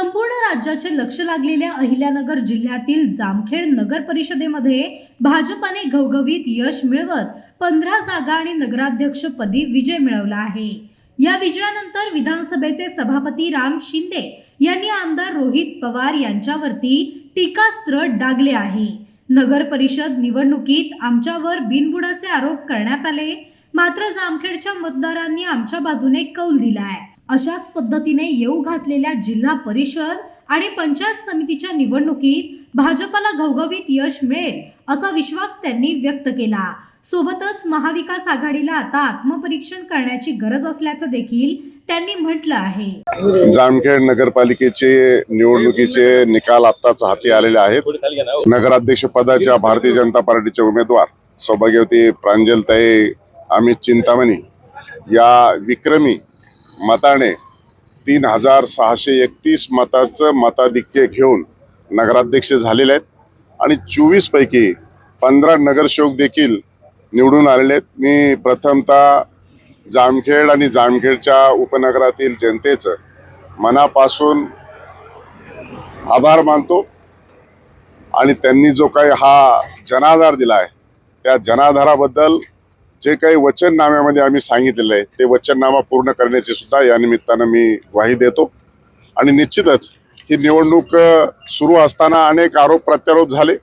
संपूर्ण राज्याचे लक्ष लागलेल्या अहिल्यानगर जिल्ह्यातील जामखेड नगर परिषदेमध्ये भाजपाने घवघवीत यश मिळवत पंधरा जागा आणि नगराध्यक्षपदी विजय मिळवला आहे. या विजयानंतर विधानसभेचे सभापती राम शिंदे यांनी आमदार रोहित पवार यांच्यावरती टीकास्त्र डागले आहे. नगर परिषद निवडणुकीत आमच्यावर बिनबुडाचे आरोप करण्यात आले. मात्र जामखेडच्या मतदारांनी आमच्या बाजूने कौल दिला आहे अशाच पद्धतीने येऊ घातलेल्या जिल्हा परिषद आणि पंचायत समितीच्या निवडणुकीत भाजपाला घवघवीत यश मिळेल असा विश्वास त्यांनी व्यक्त केला. सोबतच महाविकास आघाडीला आता आत्मपरीक्षण करण्याची गरज असल्याचं देखील त्यांनी म्हटलं आहे. जामखेड नगरपालिकेचे निवडणुकीचे निकाल आत्ताच हाती आलेले आहेत. नगराध्यक्ष पदाच्या भारतीय जनता पार्टीचे उमेदवार सौभाग्यवती प्रांजलताई अमित चिंतामणी या विक्रमी मताने तीन हजार सहाशे एकतीस मताचं मताधिक्य घेऊन नगराध्यक्ष झालेले आहेत. आणि चोवीसपैकी पंधरा नगरसेवक देखील निवडून आलेले आहेत. मी प्रथमतः जामखेड आणि जामखेडच्या उपनगरातील जनतेचं मनापासून आभार मानतो. आणि त्यांनी जो काही हा जनाधार दिला आहे त्या जनाधाराबद्दल जे काही वचननाम्यामध्ये आम्ही सांगितलेलं आहे ते वचननामा पूर्ण करण्याची सुद्धा या निमित्तानं मी ग्वाही देतो. आणि निश्चितच ही निवडणूक सुरू असताना अनेक आरोप प्रत्यारोप झाले.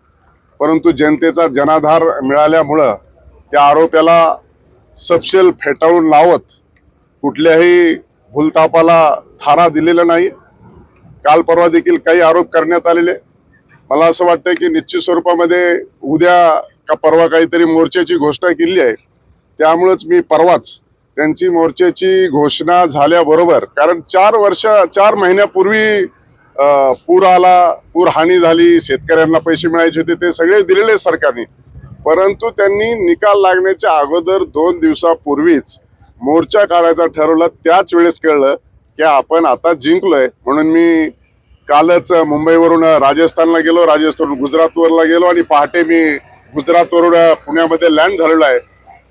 परंतु जनतेचा जनाधार मिळाल्यामुळं त्या आरोपाला सपशेल फेटाळून लावत कुठल्याही भूलतापाला थारा दिलेला नाही. काल परवा देखील काही आरोप करण्यात आलेले. मला असं वाटतं की निश्चित स्वरूपामध्ये उद्या का परवा काहीतरी मोर्चाची घोषणा केली आहे. त्यामुळंच मी परवाच त्यांची मोर्चाची घोषणा झाल्याबरोबर कारण चार वर्ष चार महिन्यापूर्वी पूर आला पूर हानी झाली शेतकऱ्यांना पैसे मिळायचे होते ते सगळे दिलेले सरकारने. परंतु त्यांनी निकाल लागण्याच्या अगोदर दोन दिवसापूर्वीच मोर्चा काढायचा ठरवलं त्याच वेळेस कळलं की आपण आता जिंकलोय. म्हणून मी कालच मुंबईवरून राजस्थानला गेलो राजस्थान गुजरातवरला गेलो आणि पहाटे मी गुजरातवरून पुण्यामध्ये लँड झालेलो आहे.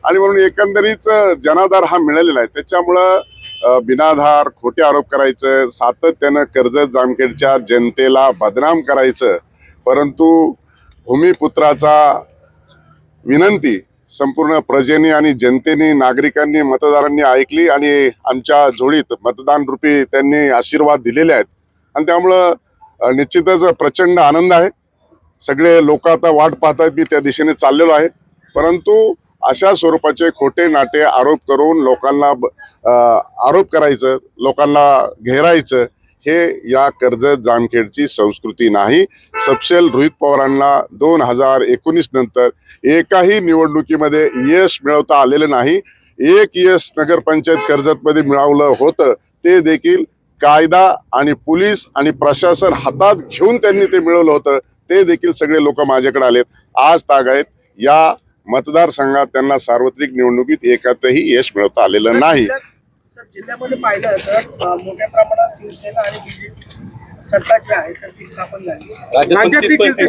आणि म्हणून एकंदरीत जनाधार हा मिळालेला आहे. त्याच्यामुळं बिनाधार खोटे आरोप करायचं सातत्यानं कर्जत जामखेडच्या जनतेला बदनाम करायचं परंतु भूमिपुत्राचा विनंती संपूर्ण प्रजेने आणि जनतेने नागरिकांनी मतदारांनी ऐकली आणि आमच्या जोडीत मतदान रूपी त्यांनी आशीर्वाद दिलेले आहेत. आणि त्यामुळं निश्चितच प्रचंड आनंद आहे. सगळे लोक आता वाट पाहत आहेत मी त्या दिशेने चाललेलो आहे. परंतु अशा स्वरूपाचे खोटे नाटे आरोप करून लोकांना ब- आरोप करायचं लोकांना घेरायचं हे या कर्जत जामखेडची संस्कृती नाही. सपशेल रोहित पवारांना दोन हजार एकोणीस नंतर एकाही निवडणुकीमध्ये यश मिळवता आलेलं नाही. एक यश नगरपंचायत कर्जतमध्ये मिळवलं होतं ते देखील कायदा आणि पोलीस आणि प्रशासन हातात घेऊन त्यांनी ते मिळवलं होतं ते देखील सगळे लोक माझ्याकडे आलेत. आज ताग आहेत या मतदारसंघात त्यांना सार्वत्रिक निवडणुकीत एकातही यश मिळवता आलेलं नाही. जिल्ह्यात- जिल्ह्यामध्ये पाहिलं तर अं, मोठ्या प्रमाणात शिवसेना आणि बीजेपी सत्ता जी आहे तर ती स्थापन झाली. राज्यातली किती-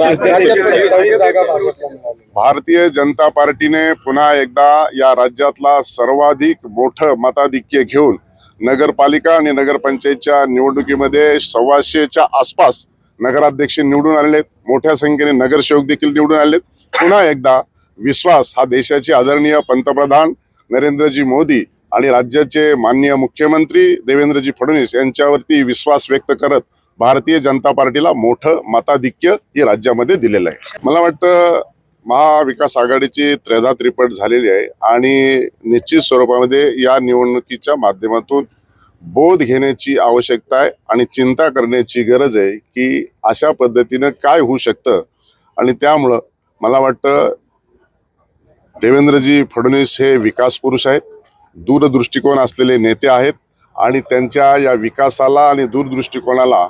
भारतीय जनता पार्टीने पुन्हा एकदा या राज्यातला सर्वाधिक मोठं मताधिक्य घेऊन नगरपालिका आणि नगरपंचायतच्या निवडणुकीमध्ये सव्वाशेच्या आसपास नगराध्यक्ष निवडून आलेले मोठ्या संख्येने नगरसेवक देखील निवडून आलेत पुन्हा एकदा विश्वास हा देशाचे आदरणीय पंतप्रधान नरेंद्रजी मोदी आणि राज्याचे माननीय मुख्यमंत्री देवेंद्रजी फडणवीस यांच्यावरती विश्वास व्यक्त करत भारतीय जनता पार्टीला मोठं मताधिक्य हे राज्यामध्ये दिलेलं आहे. मला वाटतं महाविकास आघाडीची त्रेधा त्रिपट झालेली आहे आणि निश्चित स्वरूपामध्ये या निवडणुकीच्या माध्यमातून बोध घेण्याची आवश्यकता आहे आणि चिंता करण्याची गरज आहे की अशा पद्धतीनं काय होऊ शकतं. आणि त्यामुळं मला वाटतं देवेंद्रजी फडणवीस हे विकास पुरुष आहेत दूरदृष्टिकोन असलेले नेते आहेत आणि त्यांच्या या विकासाला आणि दूरदृष्टिकोनाला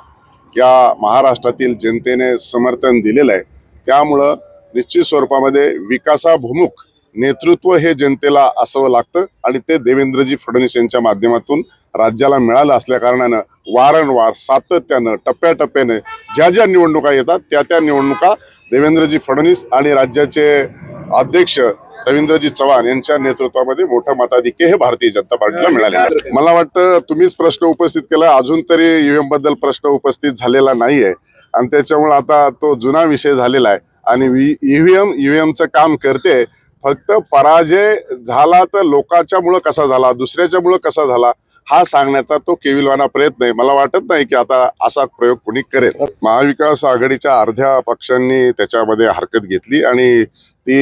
या महाराष्ट्रातील जनतेने समर्थन दिलेलं आहे. त्यामुळं निश्चित स्वरूपामध्ये विकासाभिमुख नेतृत्व हे जनतेला असावं लागतं आणि ते देवेंद्रजी फडणवीस यांच्या माध्यमातून राज्याला मिळालं असल्या कारणानं वारंवार सातत्यानं टप्प्याटप्प्याने ज्या ज्या निवडणुका येतात त्या त्या निवडणुका देवेंद्रजी फडणवीस आणि राज्याचे अध्यक्ष रवींद्रजी चव्हाण यांच्या नेतृत्वामध्ये मोठं मताधिक्य हे भारतीय जनता पार्टीला मिळाले मला वाटतं तुम्हीच प्रश्न उपस्थित केला अजून तरी ईव्हीएमबद्दल प्रश्न उपस्थित झालेला नाहीये. आणि त्याच्यामुळे आता तो जुना विषय झालेला आहे. आणि ईव्हीएम ईव्हीएमचं काम करते. फक्त पराजय झाला तर लोकांच्यामुळं कसा झाला दुसऱ्याच्या मुळे कसा झाला हा सांगण्याचा तो केविलवाना प्रयत्न आहे. मला वाटत नाही की आता असा प्रयोग कोणी करेल. महाविकास आघाडीच्या अर्ध्या पक्षांनी त्याच्यामध्ये हरकत घेतली आणि ती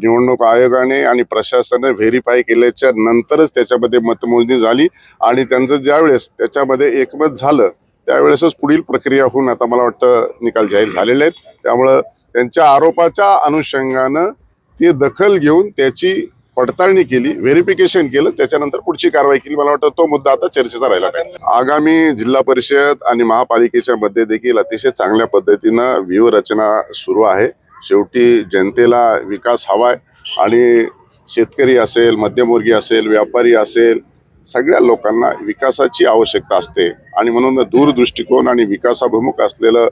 निवडणूक आयोगाने आणि प्रशासनाने व्हेरीफाय केल्याच्या नंतरच त्याच्यामध्ये मतमोजणी झाली आणि त्यांचं ज्यावेळेस त्याच्यामध्ये एकमत झालं त्यावेळेसच पुढील प्रक्रिया होऊन आता मला वाटतं निकाल जाहीर झालेले आहेत. त्यामुळं त्यांच्या आरोपाच्या अनुषंगानं ती दखल घेऊन त्याची पडताळणी केली व्हेरिफिकेशन केलं त्याच्यानंतर पुढची कारवाई केली. मला वाटतं तो मुद्दा आता चर्चेचा राहिला पाहिजे. आगामी जिल्हा परिषद आणि महापालिकेच्या मध्ये देखील अतिशय चांगल्या पद्धतीनं व्यूहरचना सुरू आहे. शेवटी जनतेला विकास हवाय आणि शेतकरी असेल मध्यमवर्गीय असेल व्यापारी असेल सगळ्या लोकांना विकासाची आवश्यकता असते. आणि म्हणून दूरदृष्टिकोन आणि विकासाभिमुख असलेलं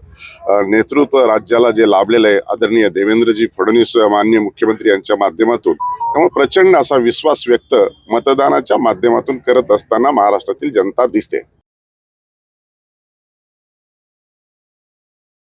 नेतृत्व राज्याला जे लाभलेलं आहे आदरणीय देवेंद्रजी फडणवीस मान्य मुख्यमंत्री यांच्या माध्यमातून. त्यामुळे प्रचंड असा विश्वास व्यक्त मतदानाच्या माध्यमातून करत असताना महाराष्ट्रातील जनता दिसते.